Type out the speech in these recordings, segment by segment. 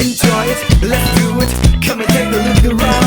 Enjoy it, let's do it. Come and take a look around.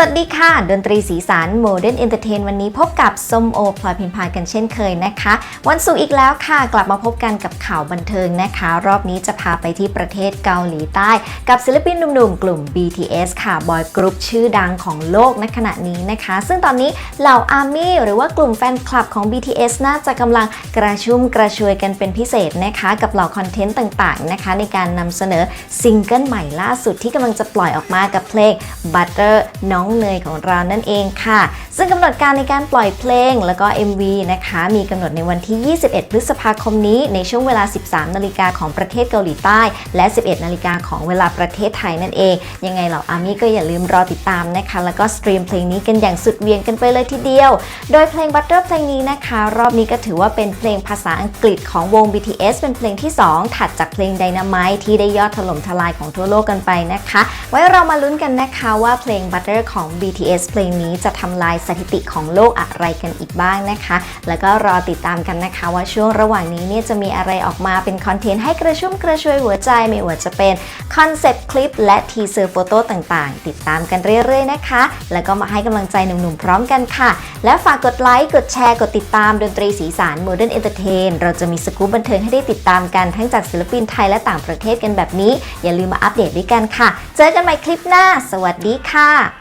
สวัสดีค่ะ ดนตรีสีสันโมเดิร์นเอนเตอร์เทนวันนี้พบกับส้มโอพลอยพิมพายกันเช่นเคยนะคะ วันศุกร์อีกแล้วค่ะ กลับมาพบกันกับข่าวบันเทิงนะคะ รอบนี้จะพาไปที่ประเทศเกาหลีใต้ กับศิลปินหนุ่มๆ กลุ่ม BTS ค่ะบอยกรุ๊ปชื่อดังของโลกในขณะนี้นะคะ ซึ่งตอนนี้เหล่าอาร์มี่หรือว่ากลุ่มแฟนคลับของ BTS น่าจะกำลังกระชุ่มกระชวยกันเป็นพิเศษนะคะ กับเหล่าคอนเทนต์ต่างๆนะคะ ในการนำเสนอซิงเกิลใหม่ล่าสุดที่กำลังจะปล่อยออกมากับเพลง Butter น้องเนยของเรานั่นเองค่ะ ซึ่งกำหนดการในการปล่อยเพลงแล้วก็ MV นะคะ มีกำหนดในวันที่ 21 พฤษภาคมนี้ในช่วงเวลา 13 นาฬิกาของประเทศเกาหลีใต้ และ 11 นาฬิกาของเวลาประเทศไทยนั่นเอง ยังไงเหล่าอาร์มี่ก็อย่าลืมรอติดตามนะคะ แล้วก็สตรีมเพลงนี้กันอย่างสุดเวียงกันไปเลยทีเดียว โดยเพลง Butter เพลงนี้นะคะ รอบนี้ก็ถือว่าเป็นเพลงภาษาอังกฤษของวง BTS เป็นเพลงที่ 2 ถัดจากเพลง Dynamite ที่ได้ยอดถล่มทลายของทั่วโลกกันไปนะคะ ไว้เรามาลุ้นกันนะคะว่าเพลง Butter ของ BTS เพลงนี้จะทำลายสถิติของโลกอะไรกันอีกบ้างนะคะ แล้วก็รอติดตามกันนะคะ ว่าช่วงระหว่างนี้เนี่ยจะมีอะไรออกมาเป็นคอนเทนต์ให้กระชุ่มกระชวยหัวใจไม่ว่าจะเป็นคอนเซปต์คลิปและทีเซอร์โฟโต้ต่างๆ ติดตามกันเรื่อยๆนะคะ แล้วก็มาให้กำลังใจหนุ่มๆพร้อมกันค่ะ และฝากกดไลค์ กดแชร์ กดติดตามดนตรีสีสาร Modern Entertain เราจะมีสกู๊ปบันเทิงให้ได้ติดตามกันทั้งจากศิลปินไทยและต่างประเทศกันแบบนี้ อย่าลืมมาอัปเดตด้วยกันค่ะ เจอกันใหม่คลิปหน้า สวัสดีค่ะ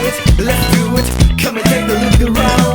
quiet, let's do it. Come and take a look around.